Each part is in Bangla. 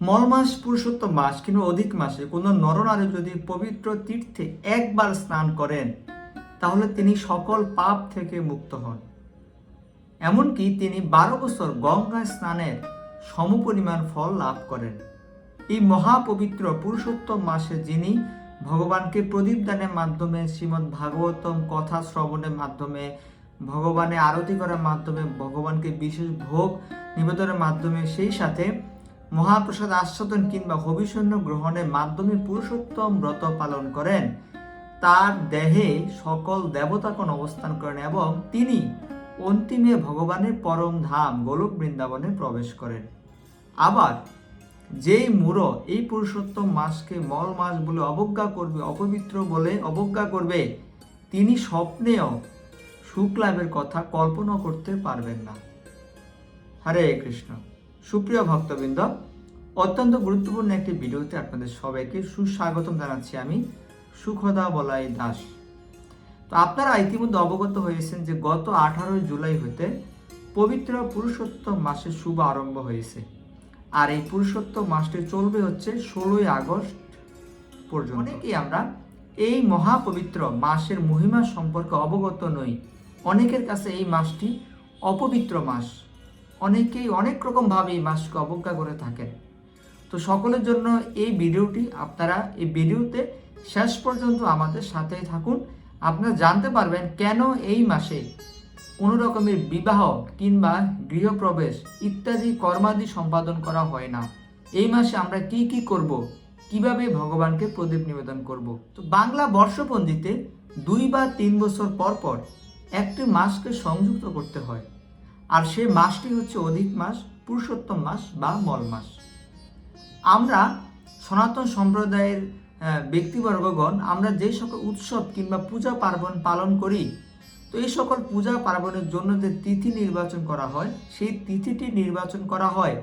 মল মাস পুরুষোত্তম মাস কিংবা অধিক মাসে কোনো নরনারী যদি পবিত্র তীর্থে একবার স্নান করেন, তাহলে তিনি সকল পাপ থেকে মুক্ত হন। এমনকি তিনি বারো বছর গঙ্গা স্নানের সমপরিমাণ ফল লাভ করেন। এই মহাপবিত্র পুরুষোত্তম মাসে যিনি ভগবানকে প্রদীপ দানের মাধ্যমে, শ্রীমদ্ ভাগবতম কথা শ্রবণের মাধ্যমে, ভগবানের আরতি করার মাধ্যমে, ভগবানকে বিশেষ ভোগ নিবেদনের মাধ্যমে, সেই সাথে মহাপ্রসাদ আস্বাদন কিংবা হবিষণ্য গ্রহণের মাধ্যমে পুরুষোত্তম ব্রত পালন করেন। তার দেহে সকল দেবতাগণ অবস্থান করেন এবং তিনি অন্তিমে ভগবানের পরম ধাম গোলক বৃন্দাবনে প্রবেশ করেন। আবার যেই মূঢ় এই পুরুষোত্তম মাসকে মল মাস বলে অবজ্ঞা করবে, অপবিত্র বলে অবজ্ঞা করবে, তিনি স্বপ্নেও সুখ লাভের কথা কল্পনা করতে পারবেন না। হরে কৃষ্ণ। সুপ্রিয় ভক্তবৃন্দ অত্যন্ত গুরুত্বপূর্ণ একটি ভিডিওতে আপনাদের সবাইকে সুস্বাগতম জানাচ্ছি আমি সুখদা বলাই দাস। তো আপনারা ইতিমধ্যে অবগত হয়েছেন যে গত আঠারোই জুলাই হতে পবিত্র পুরুষোত্তম মাসের শুভ আরম্ভ হয়েছে। আর এই পুরুষোত্তম মাসটি চলবে হচ্ছে ষোলোই আগস্ট পর্যন্ত। অনেকেই আমরা এই মহাপবিত্র মাসের মহিমা সম্পর্কে অবগত নই। অনেকের কাছে এই মাসটি অপবিত্র মাস। অনেকেই অনেক রকমভাবে এই মাসকে অবজ্ঞা করে থাকেন। তো সকলের জন্য এই ভিডিওটি আপনারা এই ভিডিওতে শেষ পর্যন্ত আমাদের সাথেই থাকুন। আপনারা জানতে পারবেন কেন এই মাসে কোনো রকমের বিবাহ কিংবা গৃহপ্রবেশ ইত্যাদি কর্মাদি সম্পাদন করা হয় না। এই মাসে আমরা কি কি করব? কীভাবে ভগবানকে প্রদীপ নিবেদন করব? তো বাংলা বর্ষপঞ্জিতে দুই বা তিন বছর পর পর একটি মাসকে সংযুক্ত করতে হয়। আর সেই মাসটি হচ্ছে অধিক মাস, পুরুষোত্তম মাস বা মল মাস। আমরা সনাতন সম্প্রদায়ের ব্যক্তিবর্গগণ, আমরা যে সকল উৎসব কিংবা পূজা পার্বণ পালন করি, তো এই সকল পূজা পার্বণের জন্য যে তিথি নির্বাচন করা হয়, সেই তিথিটি নির্বাচন করা হয়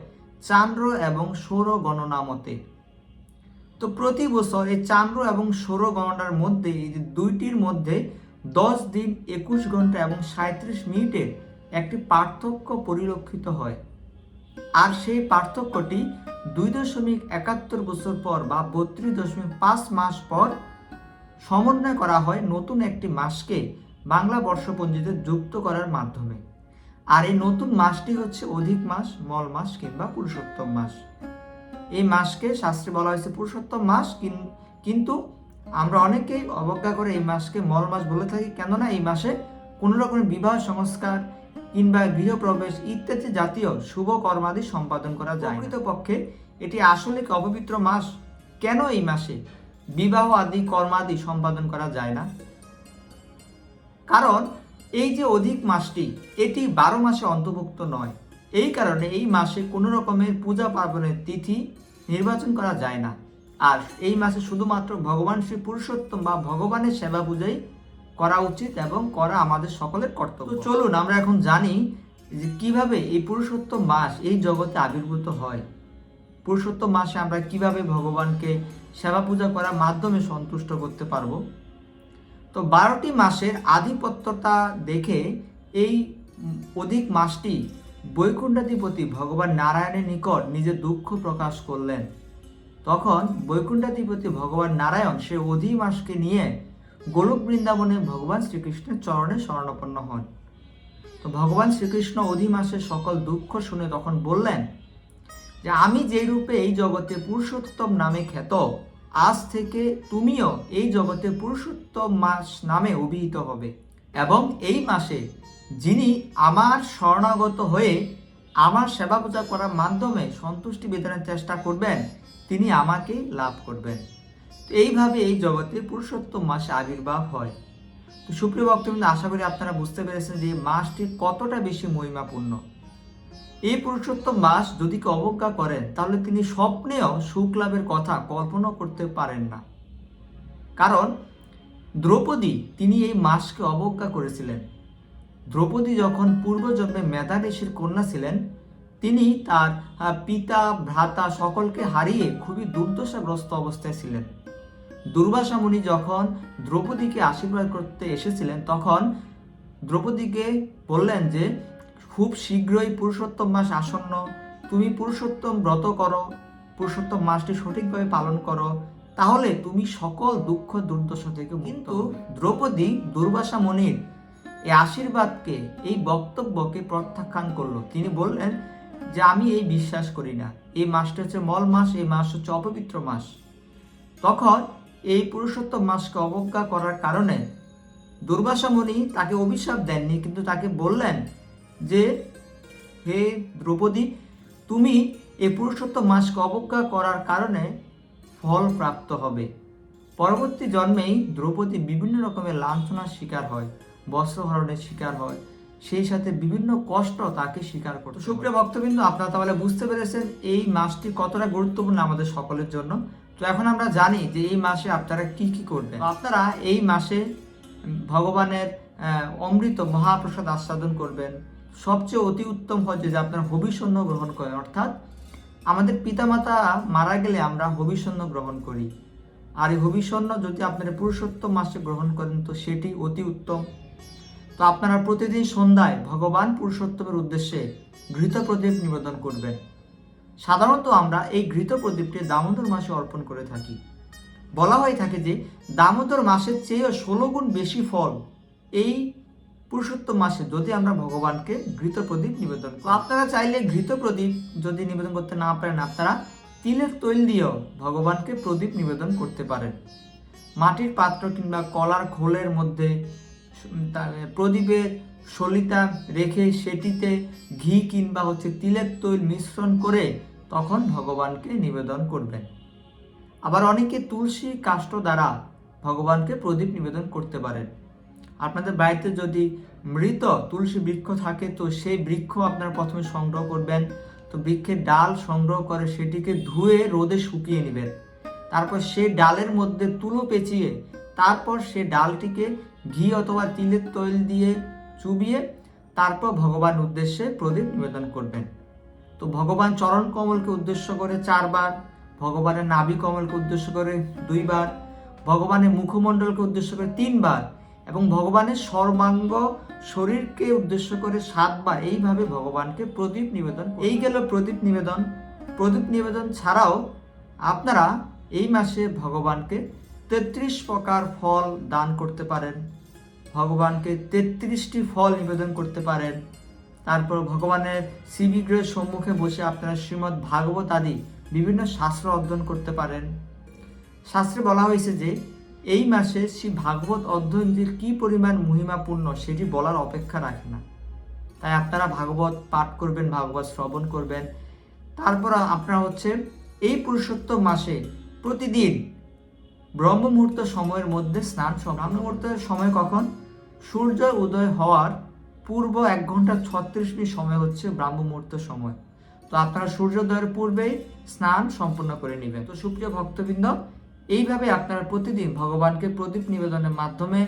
চান্দ্র এবং সৌর গণনা মতে। তো প্রতি বছর এই চান্দ্র এবং সৌর গণনার মধ্যে এই যে দুইটির মধ্যে দশ দিন একুশ ঘণ্টা এবং সাঁত্রিশ মিনিটের একটি পার্থক্য পরিলক্ষিত হয়। আর সেই পার্থক্যটি দুই দশমিক একাত্তর বছর পর বা বত্রিশ দশমিক পাঁচ মাস পর সমন্বয় করা হয় নতুন একটি মাসকে বাংলা বর্ষপঞ্জিতে যুক্ত করার মাধ্যমে। আর এই নতুন মাসটি হচ্ছে অধিক মাস, মল মাস কিংবা পুরুষোত্তম মাস। এই মাসকে শাস্ত্রে বলা হয়েছে পুরুষোত্তম মাস, কিন- কিন্তু আমরা অনেকেই অবজ্ঞা করে এই মাসকে মল মাস বলে থাকি, কেননা এই মাসে কোনো রকমের বিবাহ সংস্কার কিংবা গৃহপ্রবেশ ইত্যাদি জাতীয় শুভ কর্মাদি সম্পাদন করা যায় না। পক্ষে এটি আসলে অপবিত্র মাস? কেন এই মাসে বিবাহ আদি কর্মাদি সম্পাদন করা যায় না? কারণ এই যে অধিক মাসটি, এটি বারো মাসে অন্তর্ভুক্ত নয়। এই কারণে এই মাসে কোনো রকমের পূজা পার্বণের তিথি নির্বাচন করা যায় না। আর এই মাসে শুধুমাত্র ভগবান শ্রী পুরুষোত্তম বা ভগবানের সেবা পূজাই করা উচিত এবং করা আমাদের সকলের কর্তব্য। চলুন, আমরা এখন জানি যে কীভাবে এই পুরুষোত্তম মাস এই জগতে আবির্ভূত হয়। পুরুষোত্তম মাসে আমরা কীভাবে ভগবানকে সেবা পূজা করার মাধ্যমে সন্তুষ্ট করতে পারব? তো বারোটি মাসের আধিপত্যতা দেখে এই অধিক মাসটি বৈকুণ্ঠাধিপতি ভগবান নারায়ণের নিকট নিজের দুঃখ প্রকাশ করলেন। তখন বৈকুণ্ঠাধিপতি ভগবান নারায়ণ সে অধি মাসকে নিয়ে গোলক বৃন্দাবনে ভগবান শ্রীকৃষ্ণের চরণে শরণাপন্ন হন। তো ভগবান শ্রীকৃষ্ণ অধিমাসের সকল দুঃখ শুনে তখন বললেন, যে আমি যে রূপে এই জগতে পুরুষোত্তম নামে খ্যাত, আজ থেকে তুমিও এই জগতে পুরুষোত্তম মাস নামে অভিহিত হবে। এবং এই মাসে যিনি আমার শরণাগত হয়ে আমার সেবা পূজা করার মাধ্যমে সন্তুষ্টি বিধানের চেষ্টা করবেন, তিনি আমাকে লাভ করবেন। এইভাবে এই জগতে পুরুষোত্তম মাসে আবির্ভাব হয়। তো সুপ্রিয় ভক্তবৃন্দ, আশা করি আপনারা বুঝতে পেরেছেন যে মাসটি কতটা বেশি মহিমাপূর্ণ। এই পুরুষোত্তম মাস যদি কেউ অবজ্ঞা করেন, তাহলে তিনি স্বপ্নেও সুখ লাভের কথা কল্পনা করতে পারেন না। কারণ দ্রৌপদী তিনি এই মাসকে অবজ্ঞা করেছিলেন। দ্রৌপদী যখন পূর্বজন্মে মেধা ঋষির কন্যা ছিলেন, তিনি তার পিতা, ভ্রাতা সকলকে হারিয়ে খুবই দুর্দশাগ্রস্ত অবস্থায় ছিলেন। দুর্বাসা মুনি যখন দ্রৌপদীকে আশীর্বাদ করতে এসেছিলেন তখন দ্রৌপদীকে বললেন যে খুব শীঘ্রই পুরুষোত্তম মাস আসন্ন। তুমি পুরুষোত্তম ব্রত করো পুরুষোত্তম মাসটি সঠিকভাবে পালন করো। তাহলে তুমি সকল দুঃখ দুর্দশা থেকে কিন্তু দ্রৌপদী দুর্বাসা মনির এই আশীর্বাদকে এই বক্তব্যকে প্রত্যাখ্যান করল। তিনি বললেন যে আমি এই বিশ্বাস করি না। এই মাসটা হচ্ছে মল মাস এই মাস হচ্ছে অপবিত্র মাস। তখন এই পুরুষোত্তম মাসকে অবজ্ঞা করার কারণে দুর্বাসা মুনি তাকে অভিশাপ দেননি, কিন্তু তাকে বললেন যে, হে দ্রৌপদী, তুমি এই পুরুষোত্তম মাসকে অবজ্ঞা করার কারণে ফল প্রাপ্ত হবে। পরবর্তী জন্মেই দ্রৌপদী বিভিন্ন রকমের লাঞ্ছনার শিকার হয়, বস্ত্রহরণের শিকার হয় সেই সাথে বিভিন্ন কষ্ট তাকে স্বীকার করতে সুপ্রিয় ভক্তবৃন্দ, আপনারা তাহলে বুঝতে পেরেছেন এই মাসটি কতটা গুরুত্বপূর্ণ আমাদের সকলের জন্য। তো এখন আমরা জানি যে এই মাসে আপনারা কি কি করবেন। আপনারা এই মাসে ভগবানের অমৃত মহাপ্রসাদ আস্বাদন করবেন। সবচেয়ে অতি উত্তম হয় যে আপনারা হবিষণ্য গ্রহণ করেন। অর্থাৎ আমাদের পিতামাতা মারা গেলে আমরা হবিষণ্য গ্রহণ করি। আর এই হবিষণ্য যদি আপনারা পুরুষোত্তম মাসে গ্রহণ করেন, তো সেটি অতি উত্তম। তো আপনারা প্রতিদিন সন্ধ্যায় ভগবান পুরুষোত্তমের উদ্দেশ্যে ঘৃত প্রদীপ নিবেদন করবেন। সাধারণত আমরা এই ঘৃত প্রদীপটি দামোদর মাসে অর্পণ করে থাকি। বলা হয়ে থাকে যে দামোদর মাসের চেয়েও ষোলো গুণ বেশি ফল এই পুরুষোত্তম মাসে যদি আমরা ভগবানকে ঘৃত প্রদীপ নিবেদন করি। আপনারা চাইলে ঘৃত প্রদীপ যদি নিবেদন করতে না পারেন, আপনারা তিলের তৈল দিয়েও ভগবানকে প্রদীপ নিবেদন করতে পারেন। মাটির পাত্র কিংবা কলার খোলের মধ্যে প্রদীপের সলিতা রেখে সেটিতে ঘি কিংবা হচ্ছে তিলের তৈল মিশ্রণ করে তখন ভগবানকে নিবেদন করবেন আবার অনেকে তুলসী কাষ্ঠ দ্বারা ভগবানকে প্রদীপ নিবেদন করতে পারেন আপনাদের বাড়িতে যদি মৃত তুলসী বৃক্ষ থাকে, তো সেই বৃক্ষ আপনারা প্রথমে সংগ্রহ করবেন। তো বৃক্ষের ডাল সংগ্রহ করে সেটিকে ধুয়ে রোদে শুকিয়ে নেবেন। তারপর সেই ডালের মধ্যে তুলো পেঁচিয়ে তারপর সে ডালটিকে ঘি অথবা তিলের তৈল দিয়ে চুবিয়ে তারপর ভগবান উদ্দেশ্যে প্রদীপ নিবেদন করবেন। তো ভগবান চরণ কমলকে উদ্দেশ্য করে চারবার, ভগবানের নাভি কমলকে উদ্দেশ্য করে দুইবার, ভগবানের মুখমণ্ডলকে উদ্দেশ্য করে তিনবার এবং ভগবানের সর্বাঙ্গ শরীরকে উদ্দেশ্য করে সাতবার এইভাবে ভগবানকে প্রদীপ নিবেদন এই গেল প্রদীপ নিবেদন। প্রদীপ নিবেদন ছাড়াও আপনারা এই মাসে ভগবানকে তেত্রিশ প্রকার ফল দান করতে পারেন। ভগবানকে তেত্রিশটি ফল নিবেদন করতে পারেন। তারপর ভগবানের শিবিগ্রহের সম্মুখে বসে আপনারা শ্রীমদ্ ভাগবত আদি বিভিন্ন শাস্ত্র অধ্যয়ন করতে পারেন। শাস্ত্রে বলা হয়েছে যে, এই মাসে শ্রী ভাগবত অধ্যয়ন কী পরিমাণ মহিমাপূর্ণ সেটি বলার অপেক্ষা রাখে না। তাই আপনারা ভাগবত পাঠ করবেন, ভাগবত শ্রবণ করবেন। তারপর আপনারা হচ্ছে এই পুরুষোত্তম মাসে প্রতিদিন ব্রহ্ম মুহূর্ত সময়ের মধ্যে স্নান ব্রহ্ম মুহূর্তের সময় কখন? সূর্য উদয় হওয়ার পূর্ব এক ঘণ্টা ছত্রিশ মিনিট সময় হচ্ছে ব্রাহ্ম মুহূর্ত সময়। তো আপনারা সূর্যোদয়ের পূর্বেই স্নান সম্পূর্ণ করে নেবেন। তো সুপ্রিয় ভক্তবৃন্দ এইভাবে আপনারা প্রতিদিন ভগবানকে প্রদীপ নিবেদনের মাধ্যমে,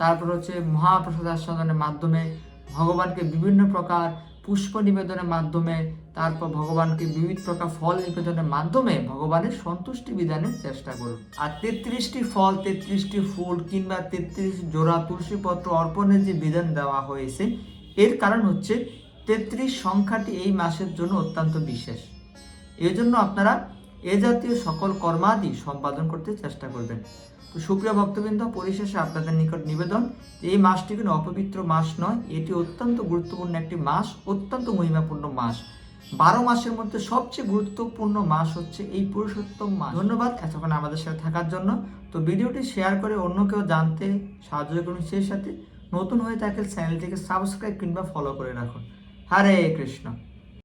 তারপর হচ্ছে মহাপ্রসাদ আস্বাদনের মাধ্যমে ভগবানকে বিভিন্ন প্রকার পুষ্প নিবেদনের মাধ্যমে, তারপর ভগবানকে বিবিধ প্রকার ফল নিবেদনের মাধ্যমে ভগবানের সন্তুষ্টি বিধানের চেষ্টা করুন। আর তেত্রিশটি ফল, তেত্রিশটি ফুল কিংবা তেত্রিশ জোড়া তুলসীপত্র অর্পণের যে বিধান দেওয়া হয়েছে, এর কারণ হচ্ছে তেত্রিশ সংখ্যাটি এই মাসের জন্য অত্যন্ত বিশেষ। এই জন্য আপনারা এ জাতীয় সকল কর্মাদি সম্পাদন করতে চেষ্টা করবেন। তো সুপ্রিয় ভক্তবৃন্দ, পরিশেষে আপনাদের নিকট নিবেদন যে এই মাসটি কোনো অপবিত্র মাস নয়, এটি অত্যন্ত গুরুত্বপূর্ণ একটি মাস, অত্যন্ত মহিমাপূর্ণ মাস। বারো মাসের মধ্যে সবচেয়ে গুরুত্বপূর্ণ মাস হচ্ছে এই পুরুষোত্তম মাস। ধন্যবাদ এতক্ষণ আমাদের সাথে থাকার জন্য। তো ভিডিওটি শেয়ার করে অন্য কেউ জানতে সাহায্য করুন সেই সাথে। নতুন হয়ে থাকলে চ্যানেলটিকে সাবস্ক্রাইব কিংবা ফলো করে রাখুন। হরে কৃষ্ণ।